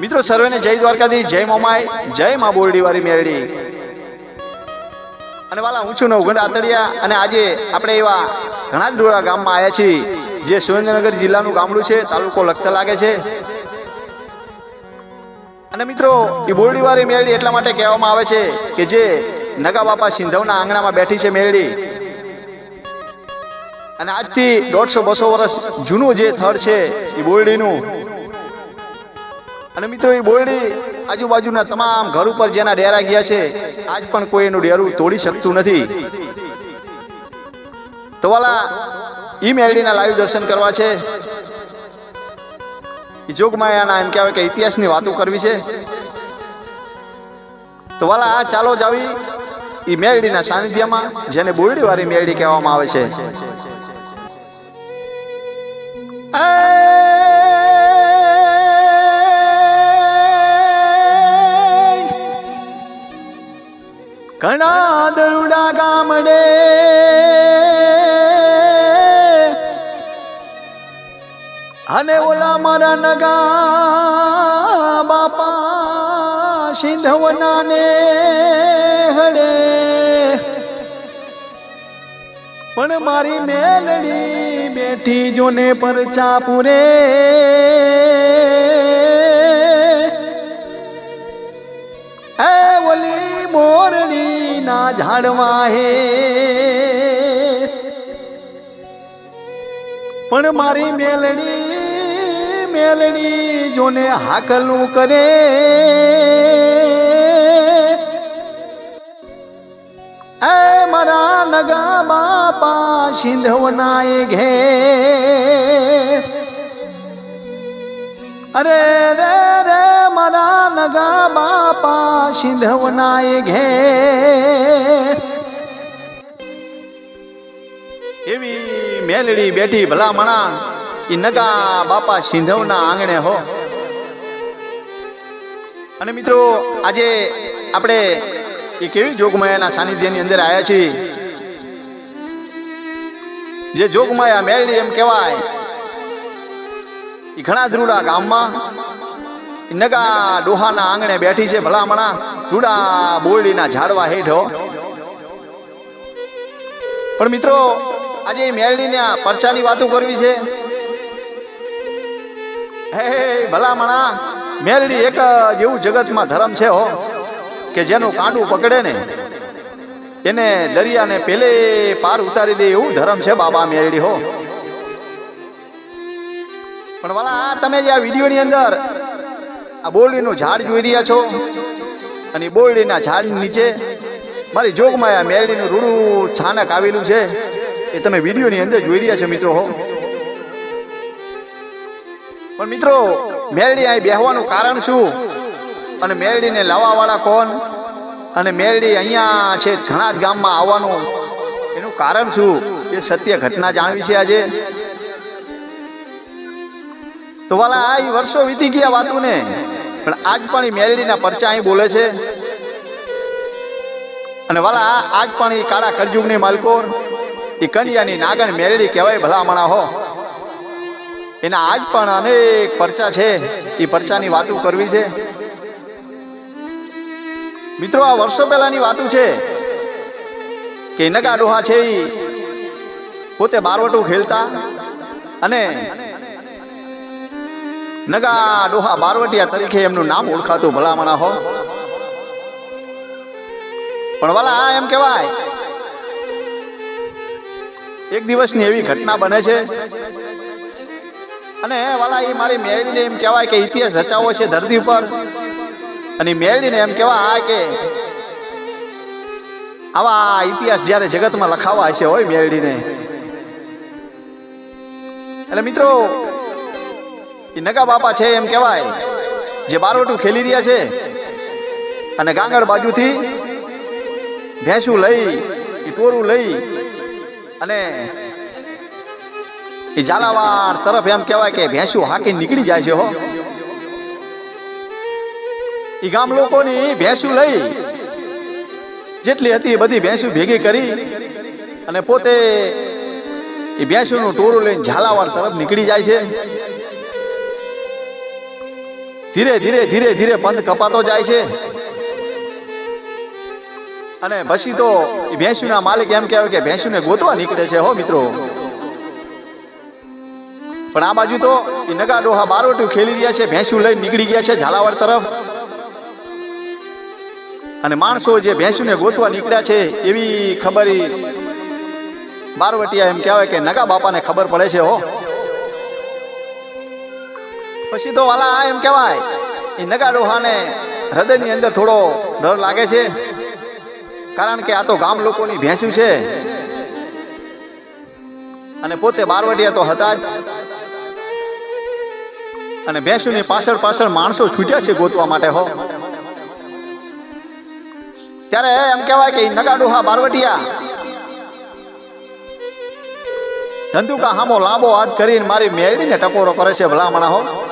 મિત્રો, સર્વેને જય દ્વારકાધી જય મોમાય જય મા બોરડી વાળી મેરડી. અને વાલા, હું છું નવગઢ આતડિયા અને આજે આપણે એવા ઘણા જ ડોળા ગામમાં આવ્યા છીએ, જે સુરેન્દ્રનગર જિલ્લાનું ગામડું છે, તાલુકો લખતા લાગે છે. અને મિત્રો, એ બોરડી વાળી મેરડી એટલા માટે કહેવામાં આવે છે કે જે નગા બાપા સિંધવના આંગણામાં બેઠી છે મેરડી. અને આજથી દોઢસો બસો વર્ષ જૂનું જે થળ છે, એ બોરડીનું અને મિત્રો, એ બોરડી આજુબાજુના તમામ ઘર ઉપર જેના ડેરા ગયા છે, આજ પણ કોઈ એનું ડેરું તોડી શકતું નથી. તો વાલા, ઈ મેરડીના લાઈવ દર્શન કરવા છે. જોગમાયાના એમ કહેવાય કે ઇતિહાસની વાતો કરવી છે. તો વાલા, આ ચાલો જ આવી ઈ મેરડીના સાનિધ્યમાં, જેને બોરડીવાળી મેરડી કહેવામાં આવે છે. ઘણા દરુડા ગામડે. અને ઓલા મારા નગા બાપા સિંધવના ને હડે. પણ મારી મેલડી બેઠી જોને પૂરે એ ઓલી ના ઝાડવા હે. પણ મારી મેલડી મેલડી જોને હાકલું કરે. એ મારા નગા બાપા સિંધવનાય ઘે અરે રે મારા નગા બાપા સિંધવનાય ઘે એવી મેલડી બેઠી ભલામણા, ઈ નગા બાપા સિંધવના આંગણે હો. અને મિત્રો, આજે આપણે એ કેવી જોગમાયાના સાનિધ્યની અંદર આવ્યા છીએ? જે જોગમાયા મેળડી એમ કહેવાય એ ઘણા ધ્રુડા ગામમાં નગા ડોહાના આંગણે બેઠી છે ભલામણા. ડુડા બોરડીના ઝાડવા હેઠો. પણ મિત્રો, આજે મેલડીને આ પરચાની વાતો કરવી છે. હે ભલામણા, મેલડી એક જ એવું જગતમાં ધર્મ છે હો, કે જેનું કાંડું પકડે ને, એને દરિયાને પેલે પાર ઉતારી દે એવું ધર્મ છે બાબા મેલડી હો. પણ વાલા તમે જે આ વિડીયોની અંદર આ બોરડીનું ઝાડ જોઈ રહ્યા છો? અને બોરડીના ઝાડ નીચે મારી જોગમાં આ મેલડીનું રૂડું છાનક આવેલું છે. એ તમે વિડીયોની અંદર જોઈ રહ્યા છો મિત્રો, હો. પણ મિત્રો, મેરડી અહીં બેહવાનું કારણ શું? અને મેરડીને લાવવાવાળા કોણ? અને મેરડી અહીંયા છે ઘણા ગામમાં આવવાનું એનું કારણ શું? એ સત્ય ઘટના જાણવી છે આજે. તો વાલા, આ વર્ષો વીતી ગયા વાતું ને પણ આજ પણ એ મેલડીના પરચા અહીં બોલે છે. અને વાલા આજ પણ એ કાળા કરજુગની માલકોર એ કન્યાની નાગણ મેલડી કહેવાય ભલામણા હો. એના આજ પણ અનેક પરચા છે. એ પરચાની વાતો કરવી છે. મિત્રો, આ વર્ષો પહેલાની વાતો છે કે નગા ડોહા છે એ પોતે બારવટું ખેલતા અને નગા ડોહા બારવટિયા તરીકે એમનું નામ ઓળખાતું ભલામણા હો. પણ વાલા આ એમ કહેવાય, એક દિવસની એવી ઘટના બને છે. અને વાલા એ મારી મેળવીને એમ કહેવાય કે ઇતિહાસ રચાવો છે ધરતી પર અને મેળીને એમ કહેવાય કે આવા ઇતિહાસ જ્યારે જગતમાં લખાવા હશે હોય મેળવીને. એટલે મિત્રો એ નગા બાપા છે એમ કહેવાય. જે બારવટું ખેલી રહ્યા છે અને ગાંગડ બાજુથી ભેંસું લઈ, એ ટોરું લઈ અને એ ઝાલાવાડ તરફ એમ કહેવાય કે ભેંસું હાકી નીકળી જાય છે હો. એ ગામ લોકોની ભેંસું લઈ જેટલી હતી એ બધી ભેંસું ભેગી કરી અને પોતે એ ભેંસુનું ટોરું લઈને ઝાલાવાડ તરફ નીકળી જાય છે. ધીરે ધીરે ધીરે ધીરે પંથ કપાતો જાય છે. અને પછી તો ભેંસુના માલિક એમ કહેવાય કે ભેંસુને ગોતવા નીકળે છે, હો મિત્રો. પણ આ બાજુ તો એ નગા ડોહા બારોટું ખેલી રહ્યા છે, ભેંસુ લઈને નીકળી ગયા છે ઝાલાવાડ તરફ. અને માણસો જે ભેંસુને ગોતવા નીકળ્યા છે, એવી ખબર બારવટિયા એમ કહેવાય કે નગા બાપાને ખબર પડે છે, હો. પછી તો વાલા એમ કહેવાય, એ નગા ડોહાને હૃદયની અંદર થોડો ડર લાગે છે. કારણ કે આ તો ગામ લોકોની ભેંસ્યું છે. અને પોતે બારવટિયા તો હતા જ. અને ભેંસુની પાછળ પાછળ માણસો છૂટ્યા છે ગોતવા માટે હો. ત્યારે એમ કહેવાય કે નગા ડોહા બારવટિયા ધંધુકા હામો લાંબો હાથ કરીને મારી મેળીને ટકોરો કરે છે ભલામણા હો.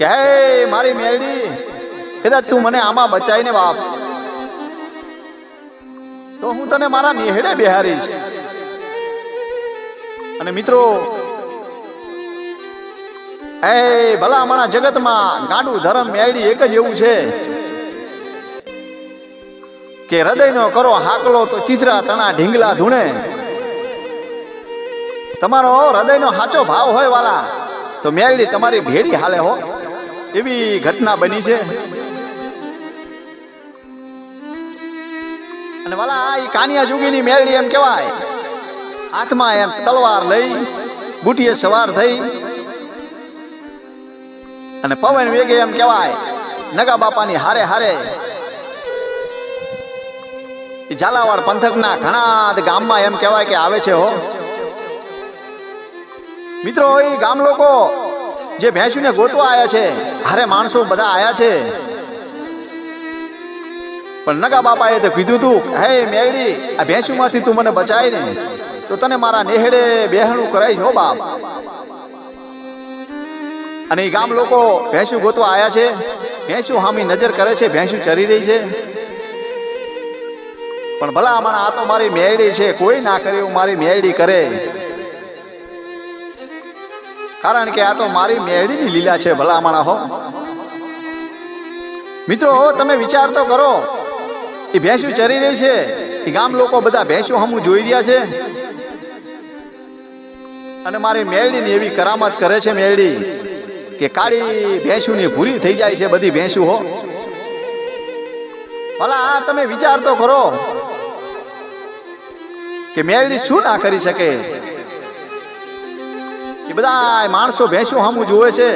કે, હે, મારી મેરડી કદાચ તું મને આમાં બચાઈને બાપ. તો હું તને મારા નિહેડે બેહારીશ. અને મિત્રો, એ ભલામણા જગતમાં ગાંડું ધર્મ મેળડી એક જ એવું છે કે હૃદયનો કરો હાકલો તો ચિત્રા તણા ઢીંગલા ધૂણે. તમારો હૃદયનો સાચો ભાવ હોય વાલા, તો મેળડી તમારી ભેડી હાલે હો. એવી ઘટના બની છે. અને વાલા, આ કાનિયા જુગીની મેળડી એમ કહેવાય. હાથમાં એમ તલવાર લઈ, બુટીએ સવાર થઈ. અને પવન વેગે એમ કહેવાય, નગા બાપાની હારે હારે. ઝાલાવાડ પંથકના ઘણા ગામમાં એમ કહેવાય કે આવે છે હો. મિત્રો એ ગામ લોકો જે ભેંસુને ગોતવા આવ્યા છે, હારે માણસો બધા આવ્યા છે. પણ નગા બાપાએ તો કીધું તું, હે મેળી આ ભેંસુમાંથી તું મને બચાય ને, તો તને મારા નેહડે બેહણું કરાઈ હો, બાપ. અને એ ગામ લોકો ભેંસુ ગોતવા આવ્યા છે. ભેંસુ હામી નજર કરે છે, ભેંસુ ચરી રહી છે. પણ ભલા હમણાં આ તો મારી મેરડી છે, કોઈ ના કરે એવું મારી મેરડી કરે. કારણ કે આ તો મારી મેળીની લીલા છે ભલામણા હો. મિત્રો, તમે વિચાર તો કરો, એ ભેંસું ચરી રહી છે, એ ગામ લોકો બધા ભેંસું હમું જોઈ રહ્યા છે. અને મારી મેળડીની એવી કરામત કરે છે મેળડી કે કાળી ભેંસુની ભૂરી થઈ જાય છે બધી ભેંસું હો. ભલા, તમે વિચાર તો કરો, કે મેળડી શું ના કરી શકે? એ બધા માણસો ભેંસું સામું જુએ છે.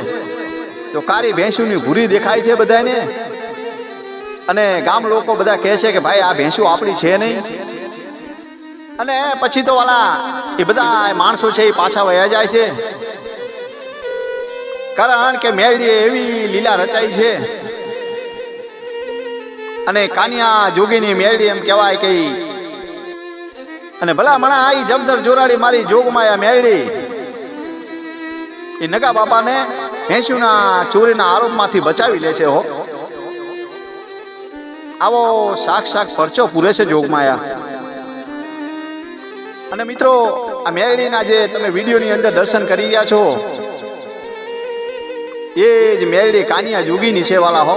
તો કારી ભેંસુની ભૂરી દેખાય છે બધાને અને ગામ લોકો બધા કહે છે કે ભાઈ, આ ભેંસું આપણી છે નહીં. અને પછી તો વાલા, એ બધા માણસો છે એ પાછા વયા જાય છે. કારણ કે મેળીએ એવી લીલા રચાઈ છે. અને કાનિયા જોગીની મેળી એમ કહેવાય કે અને ભલા મણા આઈ જમદર જોરાડી મારી જોગમાયા મેરડી એ નગા બાપાને ભેંસુના ચોરીના આરોપમાંથી બચાવી લે છે હો. આવો શાક શાક પરચો પૂરે છે જોગમાયા. અને મિત્રો, આ મેરડીના જે તમે વિડીયોની અંદર દર્શન કરી રહ્યા છો, એ જ મેરડી કાનિયા જોગીની છે વાલા હો.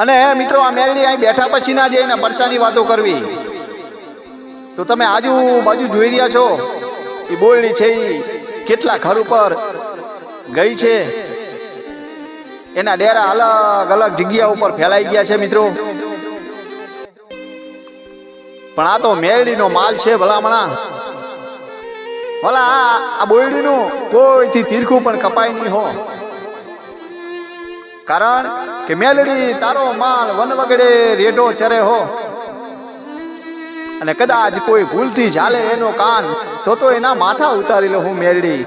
અને મિત્રો, આ મેળડી અહીં બેઠા પછી ના જે એના પરચાની વાતો કરવી. તો તમે આજુબાજુ જોઈ રહ્યા છો એ બોલડી છે કેટલા ઘર ઉપર ગઈ છે? એના ડેરા અલગ અલગ જગ્યા ઉપર ફેલાઈ ગયા છે મિત્રો. પણ આ તો મેરડીનો માલ છે ભલામણા. ભલા, આ બોયડીનું કોઈથી તીરખું પણ કપાય નહીં હો. કારણ કે મેલડી તારો માલ વન વગડે રેડો ચરે હો. અને કદાચ કોઈ ભૂલથી ઝાલે એનો કાન, તો તો એના માથા ઉતારી લો હું મેરડી.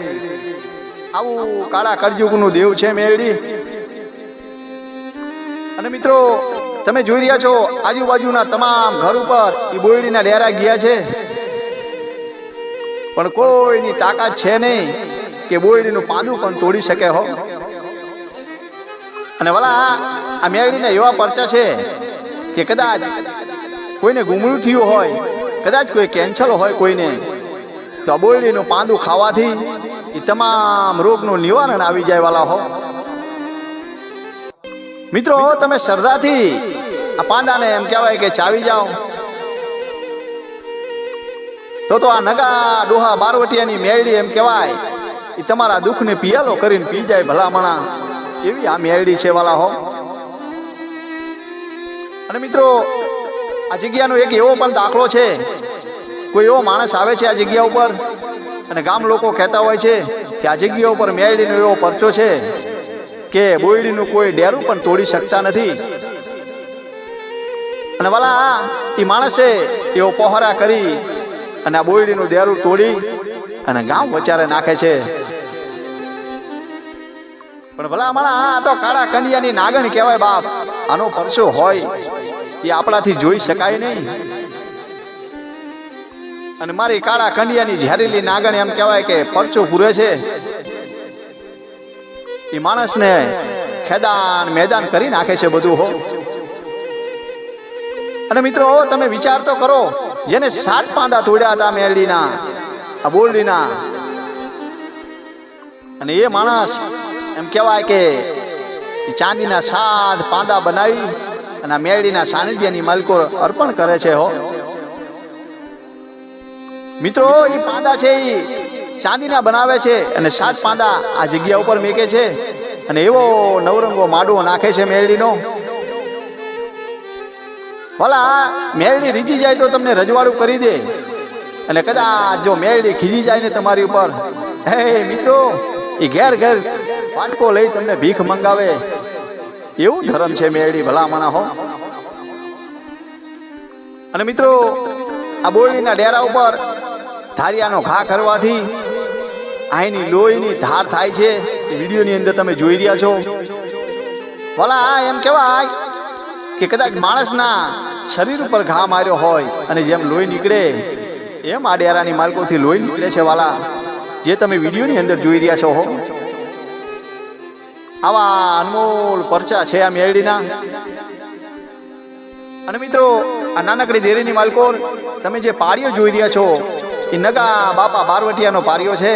આવું કાળા કરજુગનું દેવ છે મેરડી. અને મિત્રો, તમે જોઈ રહ્યા છો, આજુબાજુના તમામ ઘર ઉપર એ બોયડીના ડેરા ગયા છે. પણ કોઈની તાકાત છે નહીં કે બોયડીનું પાંદું પણ તોડી શકે હો. અને વલા, આ મેળડીને એવા પરચા છે કે કદાચ કોઈને ગુમડું થયું હોય, કદાચ કોઈ કેન્સલ હોય કોઈને, તો પાંદું ખાવાથી એ તમામ રોગનું નિવારણ આવી જાય વાલા હો. મિત્રો, તમે શ્રદ્ધાથી આ પાંદાને એમ કહેવાય કે ચાવી જાઓ. તો તો આ નગા ડોહા બારવટિયાની મેળડી એમ કહેવાય એ તમારા દુઃખને પિયાલો કરીને પી જાય ભલામણા. એવી આ મેળડી છે વાલા હો. અને મિત્રો આ જગ્યાનો એક એવો પણ દાખલો છે. કોઈ એવો માણસ આવે છે આ જગ્યા ઉપર અને ગામ લોકો કહેતા હોય છે કે આ જગ્યા ઉપર મેળડીનો એવો પરચો છે કે બોયડીનું કોઈ ડેરું પણ તોડી શકતા નથી. અને વાલા એ માણસે એવો પહોરા કરી અને આ બોયડીનું ડેરું તોડી અને ગામ વચારે નાખે છે. પણ ભલા માણા આ તો કાળા કંડિયાની નાગણ કહેવાય બાપ. આનો પરસો હોય. એ આપણાથી જોઈ શકાય નહીં. અને મારી કાળા કંડિયાની ઝેરીલી નાગણ એમ કહેવાય કે પરચો પૂરે છે. એ માણસને ખેદાન મેદાન કરી નાખે છે બધું, હો. અને મિત્રો, તમે વિચાર તો કરો, જેને સાત પાંદા તોડ્યા હતા મેરડીના, આ બોલડીના અને એ માણસ એમ કહેવાય કે ચાંદીના સાત પાંદા બનાવી અને આ મેરડીના સાનિધ્યની માલકો અર્પણ કરે છે હો. મિત્રો એ પાંદા છે એ ચાંદીના બનાવે છે અને સાત પાંદા આ જગ્યા ઉપર મેકે છે અને એવો નવરંગો માડવો નાખે છે મેરડીનો. ભલા, મેરડી રીજી જાય તો તમને રજવાડું કરી દે. અને કદાચ જો મેરડી ખીજી જાય ને તમારી ઉપર. હે, મિત્રો એ ઘેર ઘેર પાટકો લઈ તમને ભીખ મંગાવે. એવું ધર્મ છે મેરડી ભલામણા હો. અને મિત્રો, આ બોરડીના ડેરા ઉપર ધારિયાનો ઘા કરવાથી અહીંની લોહીની ધાર થાય છે. વિડીયોની અંદર તમે જોઈ રહ્યા છો. ભલા એમ કહેવાય કે કદાચ માણસના શરીર ઉપર ઘા માર્યો હોય અને જેમ લોહી નીકળે, એમ આ ડેરાની માલકોથી લોહી નીકળે છે વાલા. જે તમે વિડીયોની અંદર જોઈ રહ્યા છો હો. આવા અનમોલ પરચા છે આ મેરડીના અને મિત્રો, આ નાનકડી દેરીની માલકો તમે જે પાળીઓ જોઈ રહ્યા છો, એ નગા બાપા બારવટિયાનો પાળીઓ છે.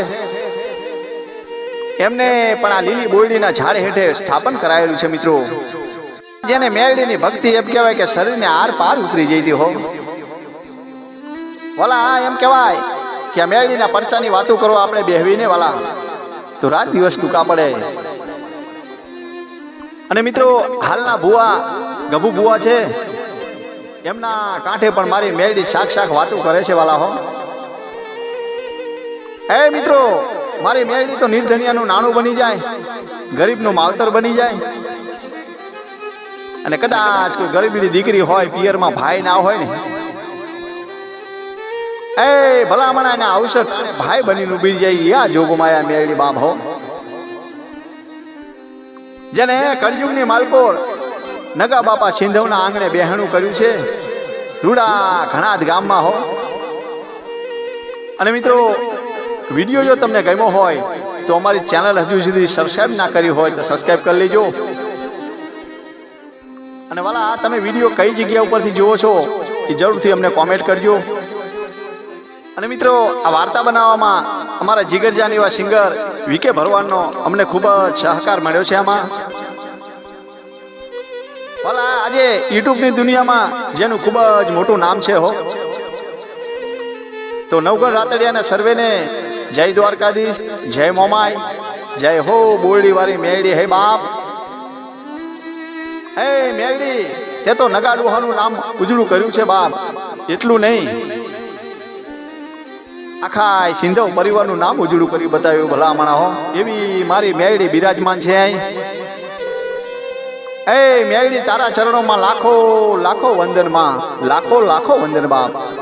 એમને પણ આ લીલી બોયડીના ઝાડ હેઠે સ્થાપન કરાયેલું છે, મિત્રો. જેને મેરડીની ભક્તિ એમ કહેવાય કે શરીરને આર પાર ઉતરી જઈતી હો. વાલા એમ કહેવાય કે આ મેરડીના પરચાની વાતો કરો, આપણે બેહવીને, વાલા. તો રાત દિવસ ટૂંકા પડે. અને મિત્રો, હાલના ભુવા, ગભુ ભુવા છે. એમના કાંઠે પણ મારી મેરડી શાક શાક વાતો કરે છે વાલા હો. એ મિત્રો, મારી મેરડી તો નિર્ધનિયાનું નાણું બની જાય, ગરીબનું માવતર બની જાય. અને કદાચ કોઈ ગરીબની દીકરી હોય, પિયરમાં ભાઈ ના હોય ને. એ ભલામણા એને અવસર ભાઈ બનીને ઊભી જાય આ જોગમાયા મેળડી બાપ હો. જેને કળયુગની માલકોર નગા બાપા સિંધવના આંગણે બેહણું કર્યું છે. રૂડા ઘણા જ ગામમાં હો. અને મિત્રો, વીડિયો જો તમને ગમ્યો હોય, તો અમારી ચેનલ હજુ સુધી સબસ્ક્રાઈબ ના કરી હોય તો સબસ્ક્રાઈબ કરી લેજો. અને વાલા તમે વીડિયો કઈ જગ્યા ઉપરથી જુઓ છો એ જરૂરથી અમને કોમેન્ટ કરજો. અને મિત્રો, આ વાર્તા બનાવવામાં અમારા જીગરજાન એવા સિંગર વીકે ભરવાડનો અમને ખૂબ જ સહકાર મળ્યો છે આમાં. ભલા આજે યુટ્યુબની દુનિયામાં જેનું ખૂબ જ મોટું નામ છે હો. તો નવગણ રાતડિયાના સર્વેને જય દ્વારકાધીશ, જય મોમાય જય હો બોરડી વાળી મેરડી, હે બાપ. હે મેરડી, તે તો નગાડોહાનું નામ ઉજળું કર્યું છે બાપ. એટલું નહીં. આખા સિંધવ પરિવારનું નામ ઉજળું કરી બતાવ્યું, ભલામણા હો. એવી મારી મેરડી બિરાજમાન છે એ મેરડી તારા ચરણોમાં લાખો લાખો વંદનમાં, લાખો લાખો વંદન બાપ.